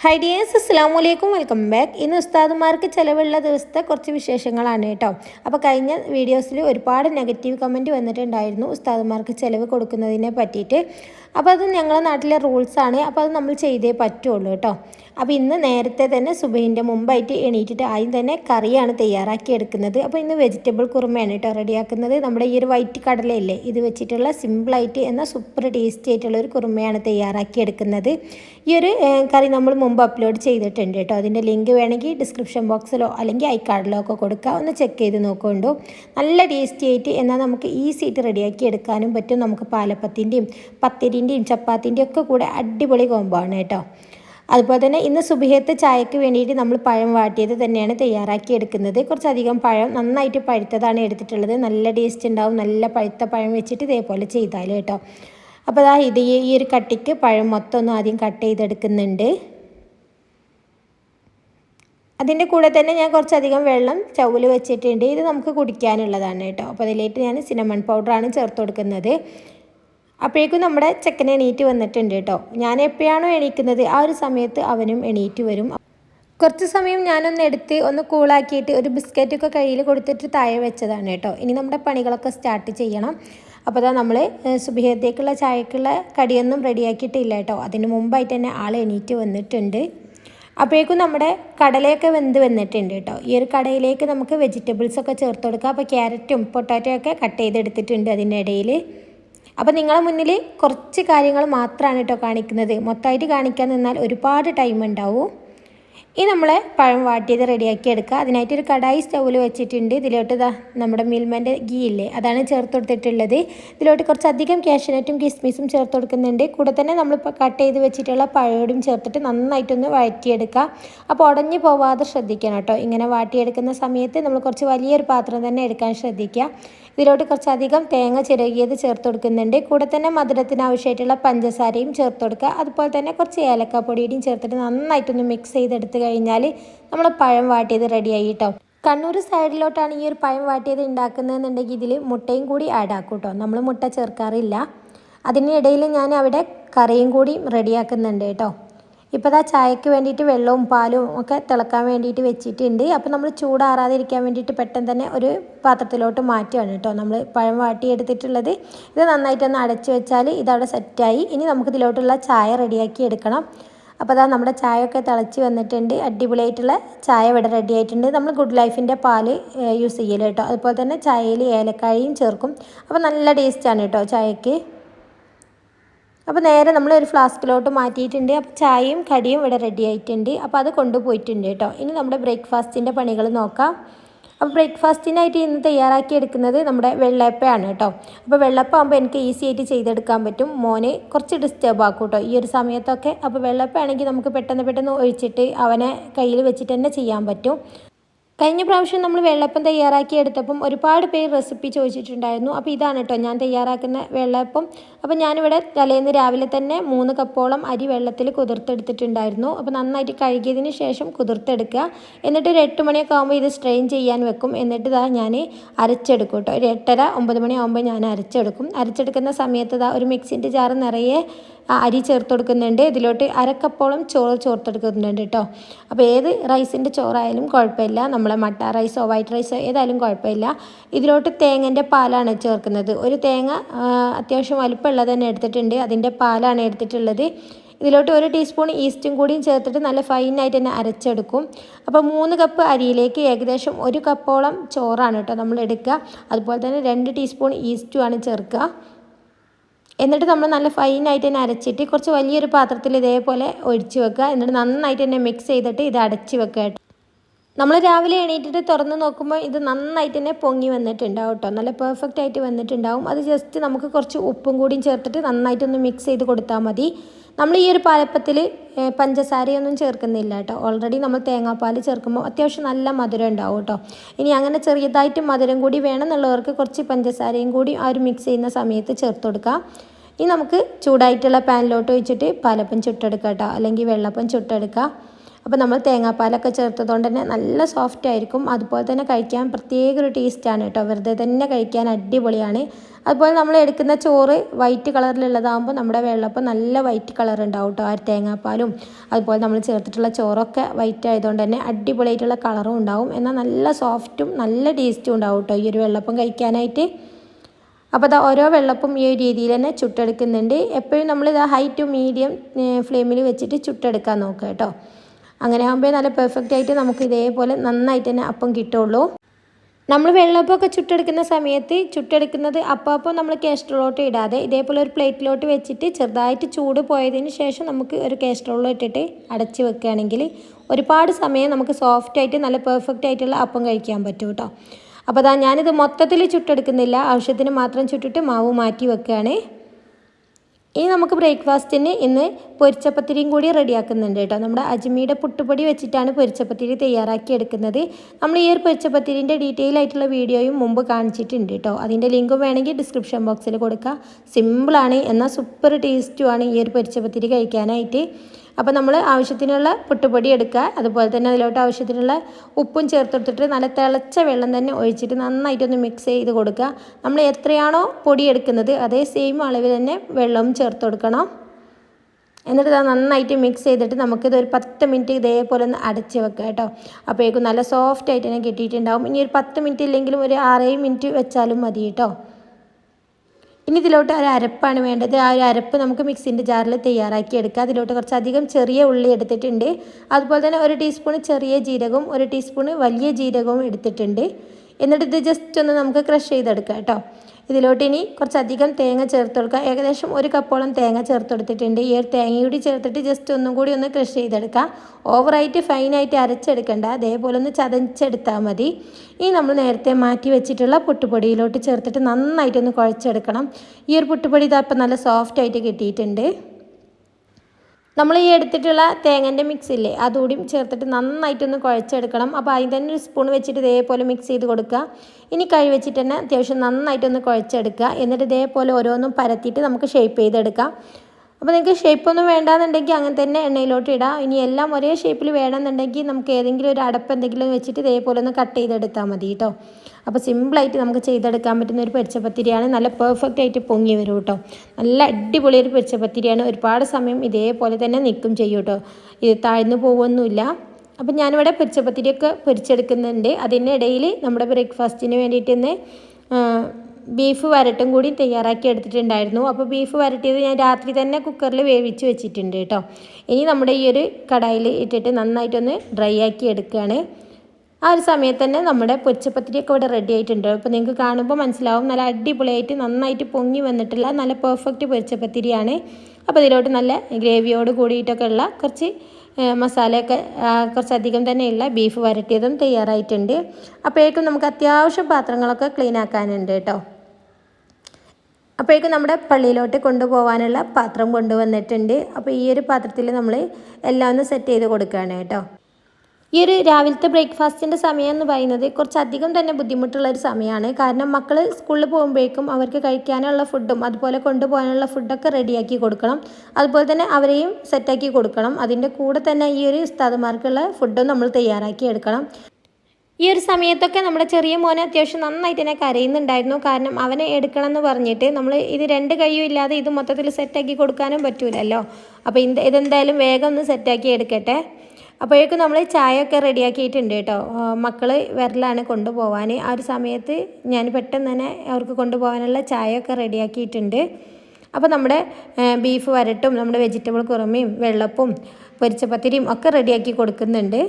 Hi dears അസ്സാം വലൈക്കും welcome back ഇന്ന് ഉസ്താദുമാർക്ക് ചിലവുള്ള ദിവസത്തെ കുറച്ച് വിശേഷങ്ങളാണ് കേട്ടോ. അപ്പോൾ കഴിഞ്ഞ വീഡിയോസിൽ ഒരുപാട് നെഗറ്റീവ് കമന്റ് വന്നിട്ടുണ്ടായിരുന്നു ഉസ്താദുമാർക്ക് ചിലവ് കൊടുക്കുന്നതിനെ പറ്റിയിട്ട്. അപ്പോൾ അത് ഞങ്ങളുടെ നാട്ടിലെ റൂൾസാണ് അപ്പോൾ അത് നമ്മൾ ചെയ്തേ പറ്റുള്ളൂ കേട്ടോ. അപ്പോൾ ഇന്ന് നേരത്തെ തന്നെ സുബഹിന്റെ മുമ്പായിട്ട് എണീറ്റിട്ട് ആദ്യം തന്നെ കറിയാണ് തയ്യാറാക്കി എടുക്കുന്നത്. അപ്പോൾ ഇന്ന് വെജിറ്റബിൾ കുറുമയാണ് കേട്ടോ റെഡിയാക്കുന്നത്. നമ്മുടെ ഈ ഒരു വൈറ്റ് കടലയില്ലേ ഇത് വെച്ചിട്ടുള്ള സിമ്പിളായിട്ട് എന്ന സൂപ്പർ ടേസ്റ്റി ആയിട്ടുള്ള ഒരു കുറുമയാണ് തയ്യാറാക്കി എടുക്കുന്നത്. ഈ ഒരു കറി നമ്മൾ മുമ്പ് അപ്ലോഡ് ചെയ്തിട്ടുണ്ട് കേട്ടോ. അതിന്റെ ലിങ്ക് വേണമെങ്കിൽ ഡിസ്ക്രിപ്ഷൻ ബോക്സിലോ അല്ലെങ്കിൽ ഐ കാർഡിലോ ഒക്കെ കൊടുക്കുക ഒന്ന് ചെക്ക് ചെയ്ത് നോക്കുകൊണ്ടു നല്ല ടേസ്റ്റി ആയിട്ട് എന്നാൽ നമുക്ക് ഈസി ആയിട്ട് റെഡിയാക്കി എടുക്കാനും പറ്റും. നമുക്ക് പാലപ്പത്തിന്റെയും പത്തിരിന്റെയും ചപ്പാത്തിന്റെയും ഒക്കെ കൂടെ അടിപൊളി കോംബോ ആണ് കേട്ടോ. അതുപോലെ തന്നെ ഇന്ന് സുബിഹത്തെ ചായക്ക് വേണ്ടിയിട്ട് നമ്മൾ പഴം വാട്ടിയത് തന്നെയാണ് തയ്യാറാക്കി എടുക്കുന്നത്. കുറച്ചധികം പഴം നന്നായിട്ട് പഴുത്തതാണ് എടുത്തിട്ടുള്ളത്. നല്ല ടേസ്റ്റ് ഉണ്ടാവും. നല്ല പഴുത്ത പഴം വെച്ചിട്ട് ഇതേപോലെ ചെയ്താൽ കേട്ടോ. അപ്പോൾ അതാ ഇത് ഈ ഈ ഒരു കട്ടിക്ക് പഴം മൊത്തം ഒന്ന് ആദ്യം കട്ട് ചെയ്തെടുക്കുന്നുണ്ട്. അതിന്റെ കൂടെ തന്നെ ഞാൻ കുറച്ചധികം വെള്ളം ചവൽ വെച്ചിട്ടുണ്ട്. ഇത് നമുക്ക് കുടിക്കാനുള്ളതാണ് കേട്ടോ. അപ്പോൾ അതിലേക്ക് ഞാൻ സിനമൺ പൗഡറാണ് ചേർത്ത് കൊടുക്കുന്നത്. അപ്പോഴേക്കും നമ്മുടെ ചെക്കൻ എണീറ്റ് വന്നിട്ടുണ്ട് കേട്ടോ. ഞാൻ എപ്പോഴാണോ എണീക്കുന്നത് ആ ഒരു സമയത്ത് അവനും എണീറ്റ് വരും. കുറച്ച് സമയം ഞാനൊന്ന് എടുത്ത് ഒന്ന് കൂളാക്കിയിട്ട് ഒരു ബിസ്ക്കറ്റൊക്കെ കയ്യിൽ കൊടുത്തിട്ട് താഴെ വെച്ചതാണ് കേട്ടോ. ഇനി നമ്മുടെ പണികളൊക്കെ സ്റ്റാർട്ട് ചെയ്യണം. അപ്പോൾ അതാ നമ്മൾ സുബിഹത്തേക്കുള്ള ചായക്കുള്ള കടിയൊന്നും റെഡിയാക്കിയിട്ടില്ല കേട്ടോ. അതിന് മുമ്പായിട്ട് തന്നെ ആൾ എണീറ്റ് വന്നിട്ടുണ്ട്. അപ്പോഴേക്കും നമ്മുടെ കടലയൊക്കെ വെന്ത് വന്നിട്ടുണ്ട് കേട്ടോ. ഈ ഒരു കടയിലേക്ക് നമുക്ക് വെജിറ്റബിൾസൊക്കെ ചേർത്ത് കൊടുക്കാം. അപ്പോൾ ക്യാരറ്റും പൊട്ടാറ്റോ ഒക്കെ കട്ട് ചെയ്തെടുത്തിട്ടുണ്ട് അതിന്റെ ഇടയിൽ അപ്പോൾ നിങ്ങളെ മുന്നിൽ കുറച്ച് കാര്യങ്ങൾ മാത്രമാണ് കേട്ടോ കാണിക്കുന്നത്. മൊത്തമായിട്ട് കാണിക്കാൻ നിന്നാൽ ഒരുപാട് ടൈം ഉണ്ടാവും ഈ നമ്മൾ പഴം വാട്ടിയത് റെഡിയാക്കി എടുക്കുക അതിനായിട്ട് ഒരു കടായി സ്റ്റൗവിൽ വെച്ചിട്ടുണ്ട്. ഇതിലോട്ട് ഇതാ നമ്മുടെ മിൽമന്റെ ഗീ ഇല്ലേ അതാണ് ചേർത്ത് കൊടുത്തിട്ടുള്ളത്. ഇതിലോട്ട് കുറച്ചധികം കാഷ്യനട്ടും കിസ്മിസും ചേർത്ത് കൊടുക്കുന്നുണ്ട്. കൂടെ തന്നെ നമ്മളിപ്പോൾ കട്ട് ചെയ്ത് വെച്ചിട്ടുള്ള പഴയോടും ചേർത്തിട്ട് നന്നായിട്ടൊന്ന് വഴറ്റിയെടുക്കുക അപ്പോൾ ഉടഞ്ഞു പോവാതെ ശ്രദ്ധിക്കണം കേട്ടോ ഇങ്ങനെ വാട്ടിയെടുക്കുന്ന സമയത്ത് നമ്മൾ കുറച്ച് വലിയൊരു പാത്രം തന്നെ എടുക്കാൻ ശ്രദ്ധിക്കുക ഇതിലോട്ട് കുറച്ചധികം തേങ്ങ ചിരകിയത് ചേർത്ത് കൊടുക്കുന്നുണ്ട്. കൂടെ തന്നെ മധുരത്തിന് ആവശ്യമായിട്ടുള്ള പഞ്ചസാരയും ചേർത്ത് കൊടുക്കുക. അതുപോലെ തന്നെ കുറച്ച് ഏലക്കാപ്പൊടിയും ചേർത്തിട്ട് നന്നായിട്ടൊന്ന് മിക്സ് ചെയ്തെടുത്ത് കഴിഞ്ഞാൽ നമ്മൾ പഴം വാട്ടിയത് റെഡിയായി കേട്ടോ കണ്ണൂർ സൈഡിലോട്ടാണ് ഈ ഒരു പഴം വാട്ടിയത് ഉണ്ടാക്കുന്നതെന്നുണ്ടെങ്കിൽ ഇതിൽ മുട്ടയും കൂടി ആഡ് ആക്കും കേട്ടോ നമ്മൾ മുട്ട ചേർക്കാറില്ല. അതിനിടയിൽ ഞാൻ അവിടെ കറിയും കൂടി റെഡിയാക്കുന്നുണ്ട് കേട്ടോ ഇപ്പോൾ ദാ ചായക്ക് വേണ്ടിയിട്ട് വെള്ളവും പാലും ഒക്കെ തിളക്കാൻ വേണ്ടിയിട്ട് വെച്ചിട്ടുണ്ട്. അപ്പോൾ നമ്മൾ ചൂടാറാതിരിക്കാൻ വേണ്ടിയിട്ട് പെട്ടെന്ന് തന്നെ ഒരു പാത്രത്തിലോട്ട് മാറ്റുകയാണ് കേട്ടോ. നമ്മൾ പഴം വാട്ടിയെടുത്തിട്ടുള്ളത്. ഇത് നന്നായിട്ടൊന്ന് അടച്ചു വെച്ചാൽ ഇതവിടെ സെറ്റായി. ഇനി നമുക്ക് ഇതിലോട്ടുള്ള ചായ റെഡിയാക്കി എടുക്കണം. അപ്പോൾ അതാ നമ്മുടെ ചായയൊക്കെ തിളച്ച് വന്നിട്ടുണ്ട്. അടിപൊളിയായിട്ടുള്ള ചായ ഇവിടെ റെഡി ആയിട്ടുണ്ട്. നമ്മൾ ഗുഡ് ലൈഫിന്റെ പാൽ യൂസ് ചെയ്യൽ കേട്ടോ. അതുപോലെ തന്നെ ചായയിൽ ഏലക്കായയും ചേർക്കും. അപ്പോൾ നല്ല ടേസ്റ്റാണ് കേട്ടോ ചായക്ക്. അപ്പോൾ നേരെ നമ്മൾ ഒരു ഫ്ലാസ്കിലോട്ട് മാറ്റിയിട്ടുണ്ട്. അപ്പോൾ ചായയും കടിയും ഇവിടെ റെഡി ആയിട്ടുണ്ട്. അപ്പോൾ അത് കൊണ്ടുപോയിട്ടുണ്ട് കേട്ടോ ഇനി നമ്മുടെ ബ്രേക്ക്ഫാസ്റ്റിന്റെ പണികൾ നോക്കാം. അപ്പോൾ ബ്രേക്ക്ഫാസ്റ്റിനായിട്ട് ഇന്ന് തയ്യാറാക്കി എടുക്കുന്നത് നമ്മുടെ വെള്ളയപ്പയാണ് കേട്ടോ അപ്പോൾ വെള്ളപ്പം ആകുമ്പോൾ എനിക്ക് ഈസി ആയിട്ട് ചെയ്തെടുക്കാൻ പറ്റും. മോനെ കുറച്ച് ഡിസ്റ്റർബ് ആക്കും കേട്ടോ ഈ ഒരു സമയത്തൊക്കെ. അപ്പോൾ വെള്ളപ്പം ആണെങ്കിൽ നമുക്ക് പെട്ടെന്ന് പെട്ടെന്ന് ഒഴിച്ചിട്ട് അവനെ കയ്യിൽ വെച്ചിട്ട് തന്നെ ചെയ്യാൻ പറ്റും. കഴിഞ്ഞ പ്രാവശ്യം നമ്മൾ വെള്ളപ്പം തയ്യാറാക്കി എടുത്തപ്പം ഒരുപാട് പേര് റെസിപ്പി ചോദിച്ചിട്ടുണ്ടായിരുന്നു. അപ്പോൾ ഇതാണ് കേട്ടോ ഞാൻ തയ്യാറാക്കുന്ന വെള്ളപ്പം അപ്പോൾ ഞാനിവിടെ തലേന്ന് രാവിലെ തന്നെ മൂന്ന് കപ്പോളം അരി വെള്ളത്തിൽ കുതിർത്തെടുത്തിട്ടുണ്ടായിരുന്നു. അപ്പോൾ നന്നായിട്ട് കഴുകിയതിന് ശേഷം കുതിർത്തെടുക്കുക. എന്നിട്ട് ഒരു എട്ട് മണിയൊക്കെ ആകുമ്പോൾ ഇത് സ്ട്രെയിൻ ചെയ്യാൻ വെക്കും. എന്നിട്ട് ഇതാ ഞാൻ അരച്ചെടുക്കും കേട്ടോ. ഒരു എട്ടര ഒമ്പത് മണിയാകുമ്പോൾ ഞാൻ അരച്ചെടുക്കും. അരച്ചെടുക്കുന്ന സമയത്ത് ഇതാ ഒരു മിക്സിന്റെ ജാറ് നിറയെ അരി ചേർത്ത് കൊടുക്കുന്നുണ്ട്. ഇതിലോട്ട് അരക്കപ്പോളം ചോറ് ചോർത്തെടുക്കുന്നുണ്ട് കേട്ടോ. അപ്പോൾ ഏത് റൈസിന്റെ ചോറായാലും കുഴപ്പമില്ല. നമ്മളെ മട്ട റൈസോ വൈറ്റ് റൈസോ ഏതായാലും കുഴപ്പമില്ല. ഇതിലോട്ട് തേങ്ങന്റെ പാലാണ് ചേർക്കുന്നത്. ഒരു തേങ്ങ അത്യാവശ്യം അത്യാവശ്യം വലുപ്പമുള്ളത് തന്നെ എടുത്തിട്ടുണ്ട്. അതിന്റെ പാലാണ് എടുത്തിട്ടുള്ളത്. ഇതിലോട്ട് ഒരു ടീസ്പൂൺ ഈസ്റ്റും കൂടിയും ചേർത്തിട്ട് നല്ല ഫൈനായിട്ട് തന്നെ അരച്ചെടുക്കും. അപ്പോൾ മൂന്ന് കപ്പ് അരിയിലേക്ക് ഏകദേശം ഒരു കപ്പോളം ചോറാണ് കേട്ടോ നമ്മൾ എടുക്കുക. അതുപോലെ തന്നെ രണ്ട് ടീസ്പൂൺ ഈസ്റ്റുമാണ് ചേർക്കുക. എന്നിട്ട് നമ്മൾ നല്ല ഫൈനായിട്ട് തന്നെ അരച്ചിട്ട് കുറച്ച് വലിയൊരു പാത്രത്തിൽ ഇതേപോലെ ഒഴിച്ച് വെക്കുക. എന്നിട്ട് നന്നായിട്ട് തന്നെ മിക്സ് ചെയ്തിട്ട് ഇത് അടച്ച് വെക്കുക നമ്മൾ രാവിലെ എണീറ്റിട്ട് തുറന്ന് നോക്കുമ്പോൾ ഇത് നന്നായിട്ട് തന്നെ പൊങ്ങി വന്നിട്ടുണ്ടാവും കേട്ടോ നല്ല പെർഫെക്റ്റ് ആയിട്ട് വന്നിട്ടുണ്ടാവും. അത് ജസ്റ്റ് നമുക്ക് കുറച്ച് ഉപ്പും കൂടിയും ചേർത്തിട്ട് നന്നായിട്ടൊന്ന് മിക്സ് ചെയ്ത് കൊടുത്താൽ മതി. നമ്മൾ ഈ ഒരു പാലപ്പത്തിൽ പഞ്ചസാരയൊന്നും ചേർക്കുന്നില്ല കേട്ടോ ഓൾറെഡി നമ്മൾ തേങ്ങാപ്പാൽ ചേർക്കുമ്പോൾ അത്യാവശ്യം നല്ല മധുരം ഉണ്ടാവും കേട്ടോ ഇനി അങ്ങനെ ചെറിയതായിട്ട് മധുരം കൂടി വേണമെന്നുള്ളവർക്ക് കുറച്ച് പഞ്ചസാരയും കൂടി ആ ഒരു മിക്സ് ചെയ്യുന്ന സമയത്ത് ചേർത്ത് കൊടുക്കാം. ഇനി നമുക്ക് ചൂടായിട്ടുള്ള പാനിലോട്ട് വെച്ചിട്ട് പാലപ്പം ചുട്ടെടുക്കാം കേട്ടോ അല്ലെങ്കിൽ വെള്ളപ്പം ചുട്ടെടുക്കാം. അപ്പോൾ നമ്മൾ തേങ്ങാപ്പാലൊക്കെ ചേർത്തതുകൊണ്ട് തന്നെ നല്ല സോഫ്റ്റ് ആയിരിക്കും. അതുപോലെ തന്നെ കഴിക്കാൻ പ്രത്യേക ഒരു ടേസ്റ്റാണ് കേട്ടോ. വെറുതെ തന്നെ കഴിക്കാൻ അടിപൊളിയാണ്. അതുപോലെ നമ്മൾ എടുക്കുന്ന ചോറ് വൈറ്റ് കളറിലുള്ളതാകുമ്പോൾ നമ്മുടെ വെള്ളപ്പം നല്ല വൈറ്റ് കളർ ഉണ്ടാവും കേട്ടോ. ആ തേങ്ങാപ്പാലും അതുപോലെ നമ്മൾ ചേർത്തിട്ടുള്ള ചോറൊക്കെ വൈറ്റ് ആയതുകൊണ്ട് തന്നെ അടിപൊളിയായിട്ടുള്ള കളറും ഉണ്ടാവും. എന്നാൽ നല്ല സോഫ്റ്റും നല്ല ടേസ്റ്റും ഉണ്ടാവും കേട്ടോ ഈ ഒരു വെള്ളപ്പം കഴിക്കാനായിട്ട്. അപ്പോൾ അത് ഓരോ വെള്ളപ്പും ഈ ഒരു രീതിയിൽ തന്നെ ചുട്ടെടുക്കുന്നുണ്ട്. എപ്പോഴും നമ്മളിത് ഹൈ ടു മീഡിയം ഫ്ലെയിമിൽ വെച്ചിട്ട് ചുട്ടെടുക്കാൻ നോക്കുക കേട്ടോ. അങ്ങനെ ആകുമ്പോൾ നല്ല പെർഫെക്റ്റ് ആയിട്ട് നമുക്ക് ഇതേപോലെ നന്നായിട്ട് തന്നെ അപ്പം കിട്ടുള്ളൂ. നമ്മൾ വെള്ളപ്പമൊക്കെ ചുട്ടെടുക്കുന്ന സമയത്ത് ചുട്ടെടുക്കുന്നത് അപ്പം അപ്പം നമ്മൾ കാസ്ട്രോളോട്ട് ഇടാതെ ഇതേപോലെ ഒരു പ്ലേറ്റിലോട്ട് വെച്ചിട്ട് ചെറുതായിട്ട് ചൂട് പോയതിന് ശേഷം നമുക്ക് ഒരു കാസ്ട്രോളിൽ ഇട്ടിട്ട് അടച്ച് വെക്കുകയാണെങ്കിൽ ഒരുപാട് സമയം നമുക്ക് സോഫ്റ്റ് ആയിട്ട് നല്ല പെർഫെക്റ്റ് ആയിട്ടുള്ള അപ്പം കഴിക്കാൻ പറ്റും കേട്ടോ അപ്പോൾ അതാ ഞാനിത് മൊത്തത്തിൽ ചുട്ടെടുക്കുന്നില്ല. ആവശ്യത്തിന് മാത്രം ചുട്ടിട്ട് മാവ് മാറ്റി വെക്കുകയാണ്. ഇനി നമുക്ക് ബ്രേക്ക്ഫാസ്റ്റിന് ഇന്ന് പൊരിച്ചപ്പത്തിരിയും കൂടി റെഡിയാക്കുന്നുണ്ട് കേട്ടോ. നമ്മുടെ അജ്മിയുടെ പുട്ടുപൊടി വെച്ചിട്ടാണ് പൊരിച്ചപ്പത്തിരി തയ്യാറാക്കി എടുക്കുന്നത്. നമ്മൾ ഈ ഒരു പൊരിച്ചപ്പത്തിരിന്റെ ഡീറ്റെയിൽ ആയിട്ടുള്ള വീഡിയോയും മുമ്പ് കാണിച്ചിട്ടുണ്ട് കേട്ടോ. അതിന്റെ ലിങ്കും വേണമെങ്കിൽ ഡിസ്ക്രിപ്ഷൻ ബോക്സിൽ കൊടുക്കുക സിമ്പിളാണ് എന്നാൽ സൂപ്പർ ടേസ്റ്റുമാണ് ഈ ഒരു പൊരിച്ചപ്പത്തിരി കഴിക്കാനായിട്ട്. അപ്പോൾ നമ്മൾ ആവശ്യത്തിനുള്ള പുട്ടുപൊടി എടുക്കുക. അതുപോലെ തന്നെ അതിലോട്ട് ആവശ്യത്തിനുള്ള ഉപ്പും ചേർത്തെടുത്തിട്ട് നല്ല തിളച്ച വെള്ളം തന്നെ ഒഴിച്ചിട്ട് നന്നായിട്ടൊന്ന് മിക്സ് ചെയ്ത് കൊടുക്കുക. നമ്മൾ എത്രയാണോ പൊടി എടുക്കുന്നത് അതേ സെയിം അളവിൽ തന്നെ വെള്ളവും ചേർത്ത് കൊടുക്കണം. എന്നിട്ട് ഇത് നന്നായിട്ട് മിക്സ് ചെയ്തിട്ട് നമുക്കിത് ഒരു പത്ത് മിനിറ്റ് ഇതേപോലെ ഒന്ന് അടച്ച് വെക്കുക കേട്ടോ. അപ്പോഴേക്കും നല്ല സോഫ്റ്റ് ആയിട്ട് തന്നെ കിട്ടിയിട്ടുണ്ടാവും. ഇനി ഒരു പത്ത് മിനിറ്റ് ഇല്ലെങ്കിലും ഒരു ആറേഴ് മിനിറ്റ് വെച്ചാലും മതി കേട്ടോ. ഇനി ഇതിലോട്ട് ഒരു അരപ്പാണ് വേണ്ടത്. ആ ഒരു അരപ്പ് നമുക്ക് മിക്സിന്റെ ജാറിൽ തയ്യാറാക്കി എടുക്കുക അതിലോട്ട് കുറച്ചധികം ചെറിയ ഉള്ളി എടുത്തിട്ടുണ്ട്. അതുപോലെ തന്നെ ഒരു ടീസ്പൂൺ ചെറിയ ജീരകവും ഒരു ടീസ്പൂൺ വലിയ ജീരകവും എടുത്തിട്ടുണ്ട്. എന്നിട്ട് ഇത് ജസ്റ്റ് ഒന്ന് നമുക്ക് ക്രഷ് ചെയ്തെടുക്കാം കേട്ടോ. ഇതിലോട്ട് ഇനി കുറച്ചധികം തേങ്ങ ചേർത്ത് കൊടുക്കുക. ഏകദേശം ഒരു കപ്പോളം തേങ്ങ ചേർത്ത് കൊടുത്തിട്ടുണ്ട്. ഈ ഒരു തേങ്ങ കൂടി ചേർത്തിട്ട് ജസ്റ്റ് ഒന്നും കൂടി ഒന്ന് ക്രഷ് ചെയ്തെടുക്കുക. ഓവറായിട്ട് ഫൈനായിട്ട് അരച്ചെടുക്കേണ്ട. അതേപോലെ ഒന്ന് ചതച്ചെടുത്താൽ മതി. ഇനി നമ്മൾ നേരത്തെ മാറ്റി വെച്ചിട്ടുള്ള പുട്ടുപൊടിയിലോട്ട് ചേർത്തിട്ട് നന്നായിട്ടൊന്ന് കുഴച്ചെടുക്കണം. ഈ ഒരു പുട്ടുപൊടി ഇതാ നല്ല സോഫ്റ്റായിട്ട് കിട്ടിയിട്ടുണ്ട്. നമ്മൾ ഈ എടുത്തിട്ടുള്ള തേങ്ങന്റെ മിക്സ് ഇല്ലേ അതുകൂടിയും ചേർത്തിട്ട് നന്നായിട്ടൊന്ന് കുഴച്ചെടുക്കണം. അപ്പോൾ അതിന് തന്നെ ഒരു സ്പൂൺ വെച്ചിട്ട് ഇതേപോലെ മിക്സ് ചെയ്ത് കൊടുക്കുക. ഇനി കഴി വെച്ചിട്ട് തന്നെ അത്യാവശ്യം നന്നായിട്ടൊന്ന് കുഴച്ചെടുക്കുക. എന്നിട്ട് ഇതേപോലെ ഓരോന്നും പരത്തിയിട്ട് നമുക്ക് ഷേപ്പ് ചെയ്തെടുക്കാം. അപ്പോൾ നിങ്ങൾക്ക് ഷേപ്പൊന്നും വേണ്ടാന്നുണ്ടെങ്കിൽ അങ്ങനെ തന്നെ എണ്ണയിലോട്ട് ഇടാം. ഇനി എല്ലാം ഒരേ ഷേപ്പിൽ വേണമെന്നുണ്ടെങ്കിൽ നമുക്ക് ഏതെങ്കിലും ഒരു അടപ്പ് എന്തെങ്കിലും വെച്ചിട്ട് ഇതേപോലെ ഒന്ന് കട്ട് ചെയ്തെടുത്താൽ മതി കേട്ടോ അപ്പോൾ സിമ്പിളായിട്ട് നമുക്ക് ചെയ്തെടുക്കാൻ പറ്റുന്ന ഒരു പൊരിച്ചപ്പത്തിരിയാണ് നല്ല പെർഫെക്റ്റ് ആയിട്ട് പൊങ്ങി വരും കേട്ടോ നല്ല അടിപൊളി ഒരു പൊരിച്ചപ്പത്തിരിയാണ് ഒരുപാട് സമയം ഇതേപോലെ തന്നെ നിൽക്കും ചെയ്യും കേട്ടോ ഇത് താഴ്ന്നു പോകുമൊന്നുമില്ല അപ്പം ഞാനിവിടെ പൊരിച്ചപ്പത്തിരിയൊക്കെ പൊരിച്ചെടുക്കുന്നുണ്ട്. അതിന്റെ ഇടയിൽ നമ്മുടെ ബ്രേക്ക്ഫാസ്റ്റിന് വേണ്ടിയിട്ട് തന്നെ ബീഫ് വരട്ടും കൂടി തയ്യാറാക്കി എടുത്തിട്ടുണ്ടായിരുന്നു. അപ്പോൾ ബീഫ് വരട്ടിയത് ഞാൻ രാത്രി തന്നെ കുക്കറിൽ വേവിച്ച് വെച്ചിട്ടുണ്ട് കേട്ടോ ഇനി നമ്മുടെ ഈ ഒരു കടായിൽ ഇട്ടിട്ട് നന്നായിട്ടൊന്ന് ഡ്രൈ ആക്കി എടുക്കുകയാണ് ആ ഒരു സമയത്ത് തന്നെ നമ്മുടെ പൊച്ചപ്പത്തിരിയൊക്കെ ഇവിടെ റെഡി ആയിട്ടുണ്ട്. അപ്പോൾ നിങ്ങൾക്ക് കാണുമ്പോൾ മനസ്സിലാവും നല്ല അടിപൊളിയായിട്ട് നന്നായിട്ട് പൊങ്ങി വന്നിട്ടുള്ള നല്ല പെർഫെക്റ്റ് പൊരിച്ചപ്പത്തിരിയാണ്. അപ്പോൾ ഇതിലോട്ട് നല്ല ഗ്രേവിയോട് കൂടിയിട്ടൊക്കെ ഉള്ള കുറച്ച് മസാലയൊക്കെ കുറച്ചധികം തന്നെയുള്ള ബീഫ് വരട്ടിയതും തയ്യാറായിട്ടുണ്ട്. അപ്പോഴേക്കും നമുക്ക് അത്യാവശ്യം പാത്രങ്ങളൊക്കെ ക്ലീൻ ആക്കാനുണ്ട് കേട്ടോ അപ്പോഴേക്കും നമ്മുടെ പള്ളിയിലോട്ട് കൊണ്ടുപോകാനുള്ള പാത്രം കൊണ്ടുവന്നിട്ടുണ്ട്. അപ്പോൾ ഈ ഒരു പാത്രത്തിൽ നമ്മൾ എല്ലാം ഒന്ന് സെറ്റ് ചെയ്ത് കൊടുക്കുകയാണ് കേട്ടോ. ഈ ഒരു രാവിലത്തെ ബ്രേക്ക്ഫാസ്റ്റിന്റെ സമയം എന്ന് പറയുന്നത് കുറച്ചധികം തന്നെ ബുദ്ധിമുട്ടുള്ള ഒരു സമയമാണ്. കാരണം മക്കൾ സ്കൂളിൽ പോകുമ്പോഴേക്കും അവർക്ക് കഴിക്കാനുള്ള ഫുഡും അതുപോലെ കൊണ്ടുപോകാനുള്ള ഫുഡൊക്കെ റെഡിയാക്കി കൊടുക്കണം. അതുപോലെ തന്നെ അവരെയും സെറ്റാക്കി കൊടുക്കണം. അതിന്റെ കൂടെ തന്നെ ഈ ഒരു ഉസ്താദുമാർക്കുള്ള ഫുഡും നമ്മൾ തയ്യാറാക്കി എടുക്കണം. ഈ ഒരു സമയത്തൊക്കെ നമ്മുടെ ചെറിയ മോനെ അത്യാവശ്യം നന്നായിട്ട് തന്നെ കരയുന്നുണ്ടായിരുന്നു. കാരണം അവനെ എടുക്കണം എന്ന് പറഞ്ഞിട്ട് നമ്മൾ ഇത് രണ്ട് കൈയും ഇല്ലാതെ ഇത് മൊത്തത്തിൽ സെറ്റാക്കി കൊടുക്കാനും പറ്റൂലല്ലോ. അപ്പോൾ ഇത് ഇതെന്തായാലും വേഗം ഒന്ന് സെറ്റാക്കി എടുക്കട്ടെ. അപ്പോഴേക്കും നമ്മൾ ചായയൊക്കെ റെഡിയാക്കിയിട്ടുണ്ട് കേട്ടോ. മക്കൾ വിരലാണ് കൊണ്ടുപോകാൻ ആ ഒരു സമയത്ത് ഞാൻ പെട്ടെന്ന് തന്നെ അവർക്ക് കൊണ്ടുപോകാനുള്ള ചായയൊക്കെ റെഡിയാക്കിയിട്ടുണ്ട് അപ്പോൾ നമ്മുടെ ബീഫ് വരട്ടും നമ്മുടെ വെജിറ്റബിൾ കുറുമയും വെള്ളപ്പും പൊരിച്ച പത്തിരിയും ഒക്കെ റെഡിയാക്കി കൊടുക്കുന്നുണ്ട്.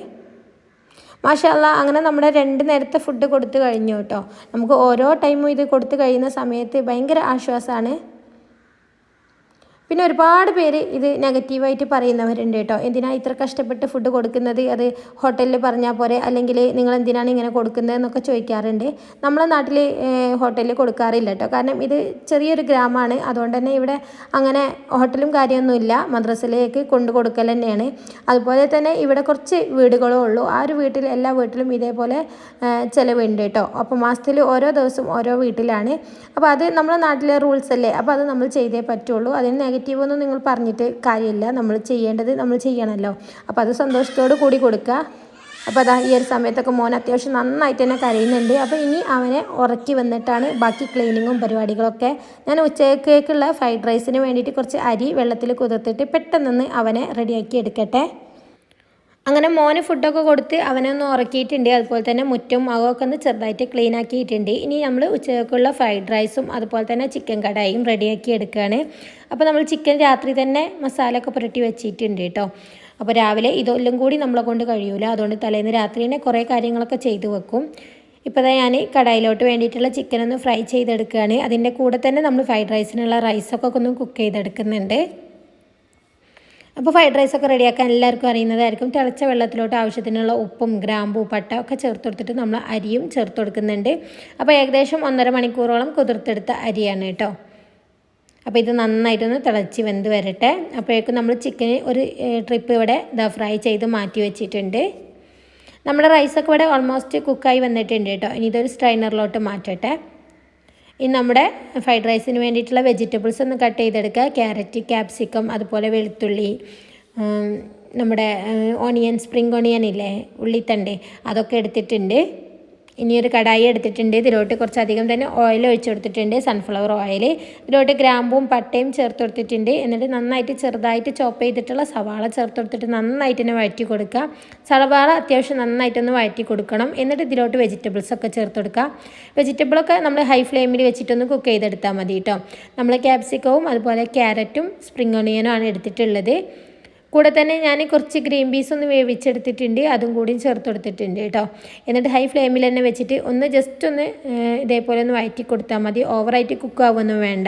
മാഷല്ല അങ്ങനെ നമ്മുടെ രണ്ട് നേരത്തെ ഫുഡ് കൊടുത്തു കഴിഞ്ഞു കേട്ടോ. നമുക്ക് ഓരോ ടൈമും ഇത് കൊടുത്തു കഴിയുന്ന സമയത്ത് ഭയങ്കര ആശ്വാസമാണ് പിന്നെ ഒരുപാട് പേര് ഇത് നെഗറ്റീവായിട്ട് പറയുന്നവരുണ്ട് കേട്ടോ. എന്തിനാ ഇത്ര കഷ്ടപ്പെട്ട് ഫുഡ് കൊടുക്കുന്നത്? അത് ഹോട്ടലിൽ പറഞ്ഞാൽ പോരെ? അല്ലെങ്കിൽ നിങ്ങൾ എന്തിനാണ് ഇങ്ങനെ കൊടുക്കുന്നത് എന്നൊക്കെ ചോദിക്കാറുണ്ട്. നമ്മളെ നാട്ടിൽ ഹോട്ടലിൽ കൊടുക്കാറില്ല കേട്ടോ. കാരണം ഇത് ചെറിയൊരു ഗ്രാമമാണ്. അതുകൊണ്ട് തന്നെ ഇവിടെ അങ്ങനെ ഹോട്ടലും കാര്യമൊന്നുമില്ല മദ്രസയിലേക്ക് കൊണ്ടു കൊടുക്കൽ തന്നെയാണ്. അതുപോലെ തന്നെ ഇവിടെ കുറച്ച് വീടുകളേ ഉള്ളൂ. ആ ഒരു വീട്ടിൽ എല്ലാ വീട്ടിലും ഇതേപോലെ ചിലവുണ്ട് കേട്ടോ. അപ്പോൾ മാസത്തിൽ ഓരോ ദിവസം ഓരോ വീട്ടിലാണ്. അപ്പോൾ അത് നമ്മളെ നാട്ടിലെ റൂൾസ് അല്ലേ? അപ്പോൾ അത് നമ്മൾ ചെയ്തേ പറ്റുള്ളൂ. അതിന് നെഗറ്റീവ് ഒന്നും നിങ്ങൾ പറഞ്ഞിട്ട് കാര്യമില്ല. നമ്മൾ ചെയ്യേണ്ടത് നമ്മൾ ചെയ്യണമല്ലോ. അപ്പോൾ അത് സന്തോഷത്തോടു കൂടി കൊടുക്കുക അപ്പോൾ അതാ ഈ ഒരു സമയത്തൊക്കെ മോൻ അത്യാവശ്യം നന്നായിട്ട് തന്നെ കരയുന്നുണ്ട്. അപ്പോൾ ഇനി അവനെ ഉറക്കി വന്നിട്ടാണ് ബാക്കി ക്ലീനിങ്ങും പരിപാടികളൊക്കെ. ഞാൻ ഉച്ചക്കേക്കുള്ള ഫ്രൈഡ് റൈസിന് വേണ്ടിയിട്ട് കുറച്ച് അരി വെള്ളത്തിൽ കുതിർത്തിട്ട് പെട്ടെന്ന് അവനെ റെഡിയാക്കി എടുക്കട്ടെ. അങ്ങനെ മോന് ഫുഡൊക്കെ കൊടുത്ത് അവനെ ഒന്ന് ഉറക്കിയിട്ടുണ്ട്. അതുപോലെ തന്നെ മുറ്റും അകമൊക്കെ ഒന്ന് ചെറുതായിട്ട് ക്ലീൻ ആക്കിയിട്ടുണ്ട്. ഇനി നമ്മൾ ഉച്ചയ്ക്കുള്ള ഫ്രൈഡ് റൈസും അതുപോലെ തന്നെ ചിക്കൻ കടായും റെഡിയാക്കി എടുക്കുകയാണ് അപ്പോൾ നമ്മൾ ചിക്കൻ രാത്രി തന്നെ മസാല ഒക്കെ പുരട്ടി വെച്ചിട്ടുണ്ട് കേട്ടോ അപ്പോൾ രാവിലെ ഇതെല്ലാം കൂടി നമ്മളെ കൊണ്ട് കഴിയൂല. അതുകൊണ്ട് തലേന്ന് രാത്രി തന്നെ കുറേ കാര്യങ്ങളൊക്കെ ചെയ്തു വെക്കും. ഇപ്പോൾ ദാ ഞാൻ കടായിലോട്ട് വേണ്ടിയിട്ടുള്ള ചിക്കൻ ഒന്ന് ഫ്രൈ ചെയ്തെടുക്കുകയാണ് അതിന്റെ കൂടെ തന്നെ നമ്മൾ ഫ്രൈഡ് റൈസിനുള്ള റൈസൊക്കെ ഒന്ന് കുക്ക് ചെയ്തെടുക്കുന്നുണ്ട്. അപ്പോൾ ഫ്രൈഡ് റൈസ് ഒക്കെ റെഡിയാക്കാൻ എല്ലാവർക്കും അറിയുന്നതായിരിക്കും. തിളച്ച വെള്ളത്തിലോട്ട് ആവശ്യത്തിനുള്ള ഉപ്പും ഗ്രാമ്പൂ പട്ട ഒക്കെ ചേർത്ത് കൊടുത്തിട്ട് നമ്മൾ അരിയും ചേർത്ത് കൊടുക്കുന്നുണ്ട്. അപ്പോൾ ഏകദേശം ഒന്നര മണിക്കൂറോളം കുതിർത്തെടുത്ത അരിയാണ് കേട്ടോ. അപ്പോൾ ഇത് നന്നായിട്ടൊന്ന് തിളച്ച് വെന്ത് വരട്ടെ. അപ്പോഴേക്കും നമ്മൾ ചിക്കന് ഒരു ട്രിപ്പ് ഇവിടെ ഇതാ ഫ്രൈ ചെയ്ത് മാറ്റി വെച്ചിട്ടുണ്ട്. നമ്മുടെ റൈസൊക്കെ ഇവിടെ ഓൾമോസ്റ്റ് കുക്കായി വന്നിട്ടുണ്ട് കേട്ടോ. ഇനി ഇതൊരു സ്ട്രൈനറിലോട്ട് മാറ്റട്ടെ. ഇനി നമ്മുടെ ഫ്രൈഡ് റൈസിന് വേണ്ടിയിട്ടുള്ള വെജിറ്റബിൾസ് ഒന്ന് കട്ട് ചെയ്തെടുക്കുക. ക്യാരറ്റ് ക്യാപ്സിക്കം അതുപോലെ വെളുത്തുള്ളി നമ്മുടെ ഓണിയൻ സ്പ്രിംഗ് ഓണിയൻ ഇല്ലേ ഉള്ളിത്തണ്ട് അതൊക്കെ എടുത്തിട്ടുണ്ട്. ഇനി ഒരു കടായി എടുത്തിട്ടുണ്ട്. ഇതിലോട്ട് കുറച്ചധികം തന്നെ ഓയിൽ ഒഴിച്ചു കൊടുത്തിട്ടുണ്ട്. സൺഫ്ലവർ ഓയിൽ ഇതിലോട്ട് ഗ്രാമ്പും പട്ടയും ചേർത്ത് കൊടുത്തിട്ടുണ്ട്. എന്നിട്ട് നന്നായിട്ട് ചെറുതായിട്ട് ചോപ്പ് ചെയ്തിട്ടുള്ള സവാള ചേർത്ത് കൊടുത്തിട്ട് നന്നായിട്ട് തന്നെ വഴറ്റി കൊടുക്കുക. സവാള അത്യാവശ്യം നന്നായിട്ടൊന്ന് വഴറ്റി കൊടുക്കണം. എന്നിട്ട് ഇതിലോട്ട് വെജിറ്റബിൾസ് ഒക്കെ ചേർത്ത് കൊടുക്കുക. വെജിറ്റബിളൊക്കെ നമ്മൾ ഹൈ ഫ്ലെയിമിൽ വെച്ചിട്ടൊന്ന് കുക്ക് ചെയ്തെടുത്താൽ മതി കേട്ടോ നമ്മൾ ക്യാപ്സിക്കവും അതുപോലെ ക്യാരറ്റും സ്പ്രിംഗ് ഒണിയനും ആണ് എടുത്തിട്ടുള്ളത്. കൂടെ തന്നെ ഞാൻ കുറച്ച് ഗ്രീൻ പീസ് ഒന്ന് വേവിച്ചെടുത്തിട്ടുണ്ട് അതും കൂടി ചേർത്ത് കൊടുത്തിട്ടുണ്ട് കേട്ടോ. എന്നിട്ട് ഹൈ ഫ്ലെയിമിൽ തന്നെ വെച്ചിട്ട് ഒന്ന് ജസ്റ്റ് ഒന്ന് ഇതേപോലെ ഒന്ന് വഴറ്റി കൊടുത്താൽ മതി. ഓവറായിട്ട് കുക്ക് ആവുമൊന്നും വേണ്ട.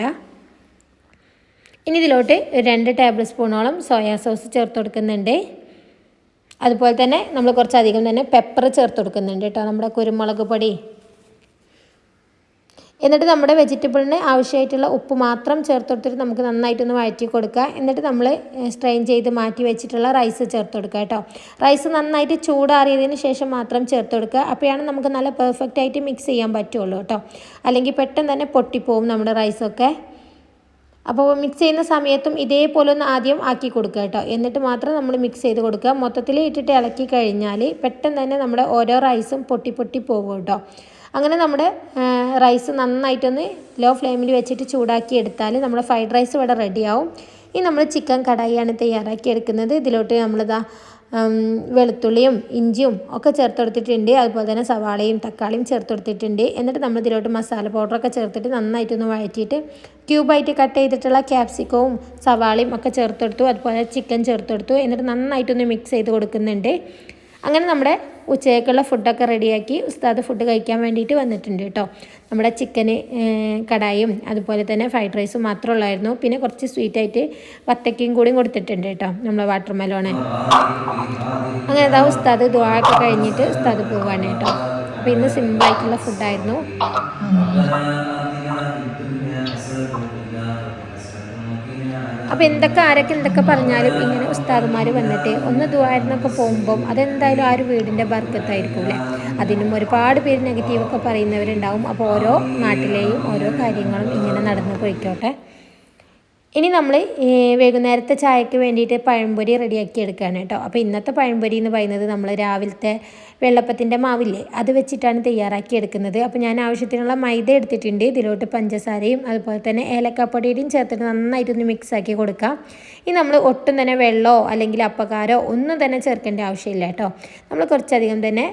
ഇനി ഇതിലോട്ട് രണ്ട് ടേബിൾ സ്പൂണോളം സോയാ സോസ് ചേർത്ത് കൊടുക്കുന്നുണ്ട്. അതുപോലെ തന്നെ നമ്മൾ കുറച്ചധികം തന്നെ പെപ്പർ ചേർത്ത് കൊടുക്കുന്നുണ്ട് കേട്ടോ. നമ്മുടെ കുരുമുളക് പൊടി. എന്നിട്ട് നമ്മുടെ വെജിറ്റബിളിന് ആവശ്യമായിട്ടുള്ള ഉപ്പ് മാത്രം ചേർത്ത് കൊടുത്തിട്ട് നമുക്ക് നന്നായിട്ടൊന്ന് വഴറ്റി കൊടുക്കുക എന്നിട്ട് നമ്മൾ സ്ട്രെയിൻ ചെയ്ത് മാറ്റി വെച്ചിട്ടുള്ള റൈസ് ചേർത്ത് കൊടുക്കുക കേട്ടോ. റൈസ് നന്നായിട്ട് ചൂടാറിയതിന് ശേഷം മാത്രം ചേർത്ത് കൊടുക്കുക അപ്പോഴാണ് നമുക്ക് നല്ല പെർഫെക്റ്റ് ആയിട്ട് മിക്സ് ചെയ്യാൻ പറ്റുള്ളൂ കേട്ടോ. അല്ലെങ്കിൽ പെട്ടെന്ന് തന്നെ പൊട്ടിപ്പോവും നമ്മുടെ റൈസൊക്കെ അപ്പോൾ മിക്സ് ചെയ്യുന്ന സമയത്തും ഇതേപോലെ ഒന്ന് ആദ്യം ആക്കി കൊടുക്കുക കേട്ടോ. എന്നിട്ട് മാത്രം നമ്മൾ മിക്സ് ചെയ്ത് കൊടുക്കുക. മൊത്തത്തിൽ ഇട്ടിട്ട് ഇളക്കി കഴിഞ്ഞാൽ പെട്ടെന്ന് തന്നെ നമ്മുടെ ഓരോ റൈസും പൊട്ടി പൊട്ടി പോകും കേട്ടോ. അങ്ങനെ നമ്മുടെ റൈസ് നന്നായിട്ടൊന്ന് ലോ ഫ്ലെയിമിൽ വെച്ചിട്ട് ചൂടാക്കി എടുത്താൽ നമ്മുടെ ഫ്രൈഡ് റൈസ് ഇവിടെ റെഡിയാവും ഇനി നമ്മൾ ചിക്കൻ കടായിയാണ് തയ്യാറാക്കി എടുക്കുന്നത്. ഇതിലോട്ട് നമ്മളിതാ വെളുത്തുള്ളിയും ഇഞ്ചിയും ഒക്കെ ചേർത്ത് കൊടുത്തിട്ടുണ്ട്. അതുപോലെ തന്നെ സവാളയും തക്കാളിയും ചേർത്ത് കൊടുത്തിട്ടുണ്ട്. എന്നിട്ട് നമ്മൾ ഇതിലോട്ട് മസാല പൗഡറൊക്കെ ചേർത്തിട്ട് നന്നായിട്ടൊന്ന് വഴറ്റിയിട്ട് ക്യൂബായിട്ട് കട്ട് ചെയ്തിട്ടുള്ള ക്യാപ്സിക്കവും സവാളയും ഒക്കെ ചേർത്തെടുത്തു അതുപോലെ ചിക്കൻ ചേർത്തെടുത്തു എന്നിട്ട് നന്നായിട്ടൊന്ന് മിക്സ് ചെയ്ത് കൊടുക്കുന്നുണ്ട്. അങ്ങനെ നമ്മുടെ ഉച്ചയ്ക്കുള്ള ഫുഡൊക്കെ റെഡിയാക്കി ഉസ്താദ് ഫുഡ് കഴിക്കാൻ വേണ്ടിയിട്ട് വന്നിട്ടുണ്ട് കേട്ടോ. നമ്മുടെ ചിക്കന് കടായും അതുപോലെ തന്നെ ഫ്രൈഡ് റൈസും മാത്രമേ ഉള്ളായിരുന്നു പിന്നെ കുറച്ച് സ്വീറ്റായിട്ട് വത്തക്കയും കൂടിയും കൊടുത്തിട്ടുണ്ട് കേട്ടോ നമ്മളെ വാട്ടർ മെലോണ് അങ്ങനെ അതാ ഉസ്താദ് ദുവാക്കെ കഴിഞ്ഞിട്ട് ഉസ്താദ് പോവാണ് കേട്ടോ. അപ്പോൾ ഇന്ന് സിമ്പിളായിട്ടുള്ള ഫുഡായിരുന്നു അപ്പോൾ എന്തൊക്കെ ആരൊക്കെ എന്തൊക്കെ പറഞ്ഞാലും ഇങ്ങനെ ഉസ്താദുമാർ വന്നിട്ട് ഒന്ന് ദുആരിനൊക്കെ പോകുമ്പം അതെന്തായാലും ആ ഒരു വീടിന്റെ ബർക്കത്തായിരിക്കും അല്ലേ അതിനും ഒരുപാട് പേര് നെഗറ്റീവൊക്കെ പറയുന്നവരുണ്ടാവും. അപ്പോൾ ഓരോ നാട്ടിലെയും ഓരോ കാര്യങ്ങളും ഇങ്ങനെ നടന്നു പോയിക്കോട്ടെ. ഇനി നമ്മൾ വൈകുന്നേരത്തെ ചായക്ക് വേണ്ടിയിട്ട് പഴംപൊരി റെഡിയാക്കി എടുക്കുകയാണ് കേട്ടോ. അപ്പോൾ ഇന്നത്തെ പഴംപൊരി എന്ന് പറയുന്നത് നമ്മൾ രാവിലത്തെ വെള്ളപ്പത്തിന്റെ മാവില്ലേ അത് വെച്ചിട്ടാണ് തയ്യാറാക്കി എടുക്കുന്നത്. അപ്പോൾ ഞാൻ ആവശ്യത്തിനുള്ള മൈദ എടുത്തിട്ടുണ്ട്. ഇതിലോട്ട് പഞ്ചസാരയും അതുപോലെ തന്നെ ഏലക്കാപ്പൊടിയുടെയും ചേർത്തിട്ട് നന്നായിട്ടൊന്ന് മിക്സ് ആക്കി കൊടുക്കാം. ഇനി നമ്മൾ ഒട്ടും തന്നെ വെള്ളമോ അല്ലെങ്കിൽ അപ്പക്കാരോ ഒന്നും തന്നെ ചേർക്കേണ്ട ആവശ്യമില്ല കേട്ടോ. നമ്മൾ കുറച്ചധികം തന്നെ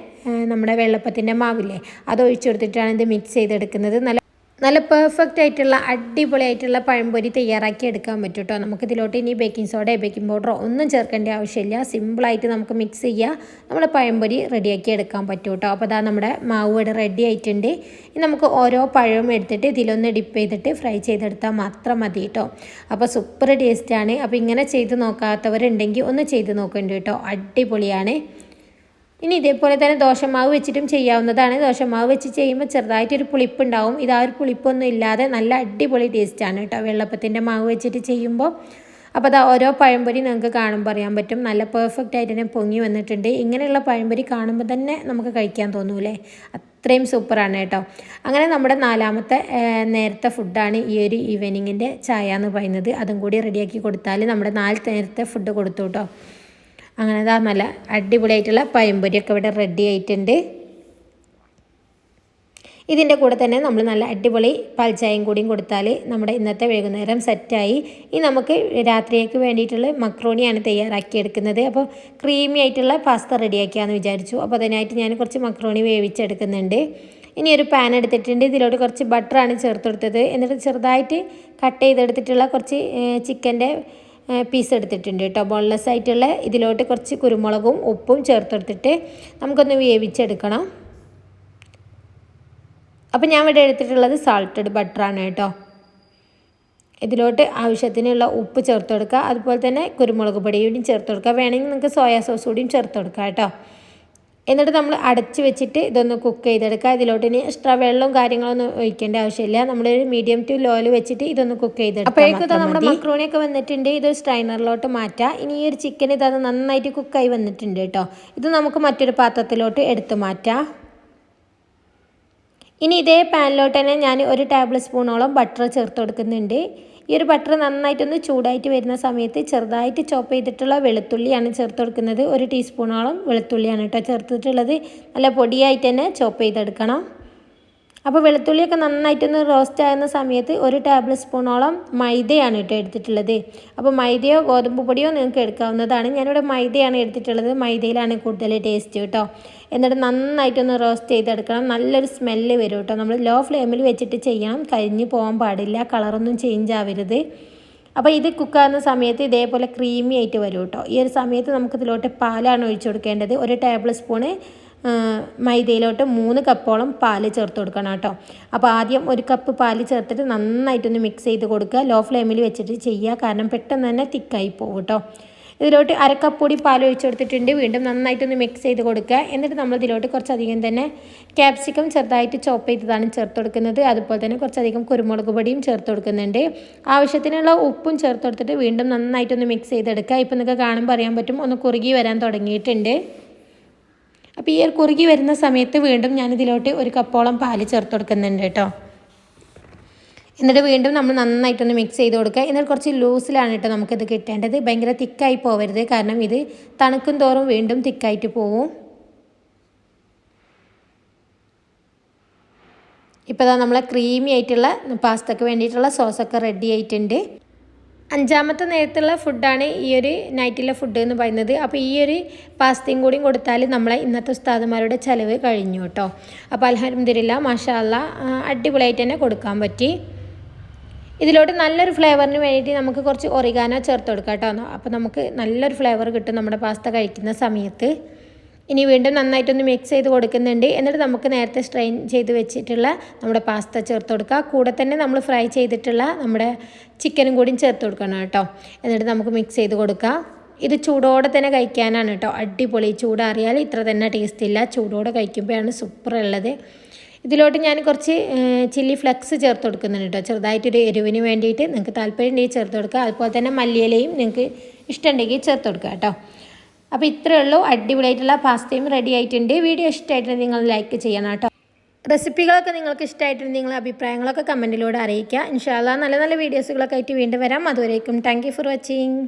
നമ്മുടെ വെള്ളപ്പത്തിന്റെ മാവില്ലേ അത് ഒഴിച്ചു കൊടുത്തിട്ടാണ് ഇത് മിക്സ് ചെയ്തെടുക്കുന്നത്. നല്ല നല്ല പെർഫെക്റ്റ് ആയിട്ടുള്ള അടിപൊളി ആയിട്ടുള്ള പഴംപൊരി തയ്യാറാക്കി എടുക്കാൻ പറ്റും കേട്ടോ നമുക്ക് ഇതിലോട്ട് ഇനി ബേക്കിംഗ് സോഡയോ ബേക്കിംഗ് പൗഡറോ ഒന്നും ചേർക്കേണ്ട ആവശ്യമില്ല. സിമ്പിളായിട്ട് നമുക്ക് മിക്സ് ചെയ്യുക നമ്മൾ പഴംപൊരി റെഡിയാക്കി എടുക്കാൻ പറ്റും കേട്ടോ അപ്പോൾ അതാ നമ്മുടെ മാവ് ഇവിടെ റെഡി ആയിട്ടുണ്ട്. ഇനി നമുക്ക് ഓരോ പഴവും എടുത്തിട്ട് ഇതിലൊന്ന് ഡിപ്പ് ചെയ്തിട്ട് ഫ്രൈ ചെയ്തെടുത്താൽ മാത്രം മതി കേട്ടോ അപ്പോൾ സൂപ്പർ ടേസ്റ്റാണ് അപ്പോൾ ഇങ്ങനെ ചെയ്ത് നോക്കാത്തവരുണ്ടെങ്കിൽ ഒന്ന് ചെയ്ത് നോക്കേണ്ടി കേട്ടോ അടിപൊളിയാണ്. ഇനി ഇതേപോലെ തന്നെ ദോശമാവ് വെച്ചിട്ടും ചെയ്യാവുന്നതാണ്. ദോശമാവ് വെച്ച് ചെയ്യുമ്പോൾ ചെറുതായിട്ടൊരു പുളിപ്പുണ്ടാവും. ഇത് ആ ഒരു പുളിപ്പൊന്നും ഇല്ലാതെ നല്ല അടിപൊളി ടേസ്റ്റാണ് കേട്ടോ വെള്ളപ്പത്തിന്റെ മാവ് വെച്ചിട്ട് ചെയ്യുമ്പോൾ അപ്പോൾ അതാ ഓരോ പഴംപൊരി നിങ്ങൾക്ക് കാണുമ്പോൾ അറിയാൻ പറ്റും. നല്ല പെർഫെക്റ്റ് ആയിട്ട് തന്നെ പൊങ്ങി വന്നിട്ടുണ്ട്. ഇങ്ങനെയുള്ള പഴംപൊരി കാണുമ്പോൾ തന്നെ നമുക്ക് കഴിക്കാൻ തോന്നൂലേ? അത്രയും സൂപ്പറാണ് കേട്ടോ അങ്ങനെ നമ്മുടെ നാലാമത്തെ നേരത്തെ ഫുഡാണ് ഈ ഒരു ഈവനിങ്ങിന്റെ ചായ എന്ന് പറയുന്നത്. അതും കൂടി റെഡിയാക്കി കൊടുത്താൽ നമ്മുടെ നാല് നേരത്തെ ഫുഡ് കൊടുത്തു കേട്ടോ അങ്ങനെ ഇതാ നല്ല അടിപൊളിയായിട്ടുള്ള പയമ്പൊരിയൊക്കെ ഇവിടെ റെഡി ആയിട്ടുണ്ട്. ഇതിന്റെ കൂടെ തന്നെ നമ്മൾ നല്ല അടിപൊളി പാൽച്ചായയും കൂടിയും കൊടുത്താൽ നമ്മുടെ ഇന്നത്തെ വൈകുന്നേരം സെറ്റായി ഇനി നമുക്ക് രാത്രിയേക്ക് വേണ്ടിയിട്ടുള്ള മക്രോണിയാണ് തയ്യാറാക്കിയെടുക്കുന്നത് അപ്പോൾ ക്രീമി ആയിട്ടുള്ള പാസ്ത റെഡിയാക്കിയാന്ന് വിചാരിച്ചു. അപ്പോൾ അതിനായിട്ട് ഞാൻ കുറച്ച് മക്രോണി വേവിച്ചെടുക്കുന്നുണ്ട്. ഇനി ഒരു പാൻ എടുത്തിട്ടുണ്ട്. ഇതിലോട്ട് കുറച്ച് ബട്ടറാണ് ചേർത്ത് കൊടുത്തത് എന്നിട്ട് ചെറുതായിട്ട് കട്ട് ചെയ്തെടുത്തിട്ടുള്ള കുറച്ച് ചിക്കന്റെ പീസ് എടുത്തിട്ടുണ്ട് കേട്ടോ ബോൺലെസ് ആയിട്ടുള്ള ഇതിലോട്ട് കുറച്ച് കുരുമുളകും ഉപ്പും ചേർത്തെടുത്തിട്ട് നമുക്കൊന്ന് വേവിച്ചെടുക്കണം. അപ്പോൾ ഞാൻ ഇവിടെ എടുത്തിട്ടുള്ളത് സാൾട്ടഡ് ബട്ടറാണ് കേട്ടോ ഇതിലോട്ട് ആവശ്യത്തിനുള്ള ഉപ്പ് ചേർത്ത് കൊടുക്കുക അതുപോലെ തന്നെ കുരുമുളക് പൊടിയും ചേർത്ത് കൊടുക്കുക വേണമെങ്കിൽ നിങ്ങൾക്ക് സോയാ സോസ് കൂടിയും ചേർത്ത് കൊടുക്കുക കേട്ടോ എന്നിട്ട് നമ്മൾ അടച്ച് വെച്ചിട്ട് ഇതൊന്ന് കുക്ക് ചെയ്തെടുക്കുക. ഇതിലോട്ട് ഇനി എക്സ്ട്രാ വെള്ളവും കാര്യങ്ങളൊന്നും ഒഴിക്കേണ്ട ആവശ്യമില്ല. നമ്മളൊരു മീഡിയം ടു ലോയിൽ വെച്ചിട്ട് ഇതൊന്ന് കുക്ക് ചെയ്തെടുക്കുക അപ്പോഴേക്കും നമ്മുടെ മക്രോണിയൊക്കെ വന്നിട്ടുണ്ട്. ഇത് സ്ട്രൈനറിലോട്ട് മാറ്റാം. ഇനി ഈ ഒരു ചിക്കൻ ഇതത് നന്നായിട്ട് കുക്കായി വന്നിട്ടുണ്ട് കേട്ടോ. ഇത് നമുക്ക് മറ്റൊരു പാത്രത്തിലോട്ട് എടുത്ത് മാറ്റാം. ഇനി ഇതേ പാനിലോട്ട് തന്നെ ഞാൻ ഒരു ടേബിൾ സ്പൂണോളം ബട്ടർ ചേർത്ത് കൊടുക്കുന്നുണ്ട്. ഈ ഒരു ബട്ടർ നന്നായിട്ടൊന്ന് ചൂടായിട്ട് വരുന്ന സമയത്ത് ചെറുതായിട്ട് ചോപ്പ് ചെയ്തിട്ടുള്ള വെളുത്തുള്ളിയാണ് ചേർത്ത് കൊടുക്കുന്നത്. ഒരു ടീസ്പൂണോളം വെളുത്തുള്ളിയാണ് കേട്ടോ ചേർത്തിട്ടുള്ളത്. നല്ല പൊടിയായിട്ട് തന്നെ ചോപ്പ് ചെയ്തെടുക്കണം. അപ്പോൾ വെളുത്തുള്ളിയൊക്കെ നന്നായിട്ടൊന്ന് റോസ്റ്റ് ആകുന്ന സമയത്ത് ഒരു ടേബിൾ സ്പൂണോളം മൈദയാണ് കേട്ടോ എടുത്തിട്ടുള്ളത്. അപ്പോൾ മൈദയോ ഗോതമ്പ് പൊടിയോ നിങ്ങൾക്ക് എടുക്കാവുന്നതാണ്. ഞാനിവിടെ മൈദയാണ് എടുത്തിട്ടുള്ളത്. മൈദയിലാണ് കൂടുതൽ ടേസ്റ്റ് കേട്ടോ. എന്നിട്ട് നന്നായിട്ടൊന്ന് റോസ്റ്റ് ചെയ്തെടുക്കണം. നല്ലൊരു സ്മെല്ല് വരും കേട്ടോ. നമ്മൾ ലോ ഫ്ലെയിമിൽ വെച്ചിട്ട് ചെയ്യണം. കരിഞ്ഞു പോകാൻ പാടില്ല. കളറൊന്നും ചേഞ്ച് ആവരുത്. അപ്പോൾ ഇത് കുക്കാകുന്ന സമയത്ത് ഇതേപോലെ ക്രീമി ആയിട്ട് വരും കേട്ടോ. ഈ ഒരു സമയത്ത് നമുക്ക് ഇതിലോട്ട് പാലാണ് ഒഴിച്ചു കൊടുക്കേണ്ടത്. ഒരു ടേബിൾ സ്പൂണ് മൈദയിലോട്ട് മൂന്ന് കപ്പോളം പാൽ ചേർത്ത് കൊടുക്കണം കേട്ടോ. അപ്പോൾ ആദ്യം ഒരു കപ്പ് പാൽ ചേർത്തിട്ട് നന്നായിട്ടൊന്ന് മിക്സ് ചെയ്ത് കൊടുക്കുക. ലോ ഫ്ലെയിമിൽ വെച്ചിട്ട് ചെയ്യുക. കാരണം പെട്ടെന്ന് തന്നെ തിക്കായി പോകും കേട്ടോ. ഇതിലോട്ട് അരക്കപ്പ് കൂടി പാൽ ഒഴിച്ചു കൊടുത്തിട്ടുണ്ട്. വീണ്ടും നന്നായിട്ടൊന്ന് മിക്സ് ചെയ്ത് കൊടുക്കുക. എന്നിട്ട് നമ്മൾ ഇതിലോട്ട് കുറച്ചധികം തന്നെ ക്യാപ്സിക്കം ചെറുതായിട്ട് ചോപ്പ് ചെയ്തതാണ് ചേർത്ത് കൊടുക്കുന്നത്. അതുപോലെ തന്നെ കുറച്ചധികം കുരുമുളക് പൊടിയും ചേർത്ത് കൊടുക്കുന്നുണ്ട്. ആവശ്യത്തിനുള്ള ഉപ്പും ചേർത്ത് കൊടുത്തിട്ട് വീണ്ടും നന്നായിട്ടൊന്ന് മിക്സ് ചെയ്തെടുക്കുക. ഇപ്പം നിങ്ങൾക്ക് കാണുമ്പോൾ അറിയാൻ പറ്റും. ഒന്ന് കുറുകി വരാൻ തുടങ്ങിയിട്ടുണ്ട്. അപ്പോൾ ഈ ഒരു കുറുകി വരുന്ന സമയത്ത് വീണ്ടും ഞാനിതിലോട്ട് ഒരു കപ്പോളം പാൽ ചേർത്ത് കൊടുക്കുന്നുണ്ട് കേട്ടോ. എന്നിട്ട് വീണ്ടും നമ്മൾ നന്നായിട്ടൊന്ന് മിക്സ് ചെയ്ത് കൊടുക്കുക. എന്നിട്ട് കുറച്ച് ലൂസിലാണ് കേട്ടോ നമുക്കിത് കിട്ടേണ്ടത്. ഭയങ്കര തിക്കായി പോവരുത്. കാരണം ഇത് തണുക്കും തോറും വീണ്ടും തിക്കായിട്ട് പോവും. ഇപ്പോൾ നമ്മളെ ക്രീമി ആയിട്ടുള്ള പാസ്തക്ക് വേണ്ടിയിട്ടുള്ള സോസൊക്കെ റെഡി ആയിട്ടുണ്ട്. അഞ്ചാമത്തെ നേരത്തുള്ള ഫുഡാണ് ഈ ഒരു നൈറ്റിലെ ഫുഡ് എന്ന് പറയുന്നത്. അപ്പോൾ ഈ ഒരു പാസ്തയും കൂടിയും കൊടുത്താൽ നമ്മളെ ഇന്നത്തെ ഉസ്താദുമാരുടെ ചിലവ് കഴിഞ്ഞു കേട്ടോ. അപ്പോൾ അലഹമില്ല മാഷാല്ല അടിപൊളിയായിട്ട് തന്നെ കൊടുക്കാൻ പറ്റി. ഇതിലോട്ട് നല്ലൊരു ഫ്ലേവറിന് വേണ്ടിയിട്ട് നമുക്ക് കുറച്ച് ഒറിഗാന ചേർത്ത് കൊടുക്കാം കേട്ടോ. അപ്പോൾ നമുക്ക് നല്ലൊരു ഫ്ലേവർ കിട്ടും നമ്മുടെ പാസ്ത കഴിക്കുന്ന സമയത്ത്. ഇനി വീണ്ടും നന്നായിട്ടൊന്ന് മിക്സ് ചെയ്ത് കൊടുക്കുന്നുണ്ട്. എന്നിട്ട് നമുക്ക് നേരത്തെ സ്ട്രെയിൻ ചെയ്ത് വെച്ചിട്ടുള്ള നമ്മുടെ പാസ്ത ചേർത്ത് കൊടുക്കുക. കൂടെ തന്നെ നമ്മൾ ഫ്രൈ ചെയ്തിട്ടുള്ള നമ്മുടെ ചിക്കനും കൂടിയും ചേർത്ത് കൊടുക്കണം കേട്ടോ. എന്നിട്ട് നമുക്ക് മിക്സ് ചെയ്ത് കൊടുക്കുക. ഇത് ചൂടോടെ തന്നെ കഴിക്കാനാണ് കേട്ടോ. അടിപൊളി. ചൂടാറിയാൽ ഇത്ര തന്നെ ടേസ്റ്റ് ഇല്ല. ചൂടോടെ കഴിക്കുമ്പോഴാണ് സൂപ്പർ ഉള്ളത്. ഇതിലോട്ട് ഞാൻ കുറച്ച് ചില്ലി ഫ്ലക്സ് ചേർത്ത് കൊടുക്കുന്നുണ്ട് കേട്ടോ. ചെറുതായിട്ടൊരു എരിവിന് വേണ്ടിയിട്ട് നിങ്ങൾക്ക് താല്പര്യം ഉണ്ടെങ്കിൽ ചേർത്ത് കൊടുക്കുക. അതുപോലെ തന്നെ മല്ലിയിലയും നിങ്ങൾക്ക് ഇഷ്ടമുണ്ടെങ്കിൽ ചേർത്ത് കൊടുക്കുക കേട്ടോ. അപ്പോൾ ഇത്രയേ ഉള്ളൂ. അടിപൊളിയായിട്ടുള്ള പാസ്തയും റെഡി ആയിട്ടുണ്ട്. വീഡിയോ ഇഷ്ടമായിട്ട് നിങ്ങൾ ലൈക്ക് ചെയ്യണം കേട്ടോ. റെസിപ്പികളൊക്കെ നിങ്ങൾക്ക് ഇഷ്ടമായിട്ടുണ്ട് നിങ്ങളുടെ അഭിപ്രായങ്ങളൊക്കെ കമന്റിലൂടെ അറിയിക്കുക. ഇൻഷാല്ല നല്ല നല്ല വീഡിയോസുകളൊക്കെ ആയിട്ട് വീണ്ടും വരാം. അതുവരേക്കും താങ്ക് ഫോർ വാച്ചിങ്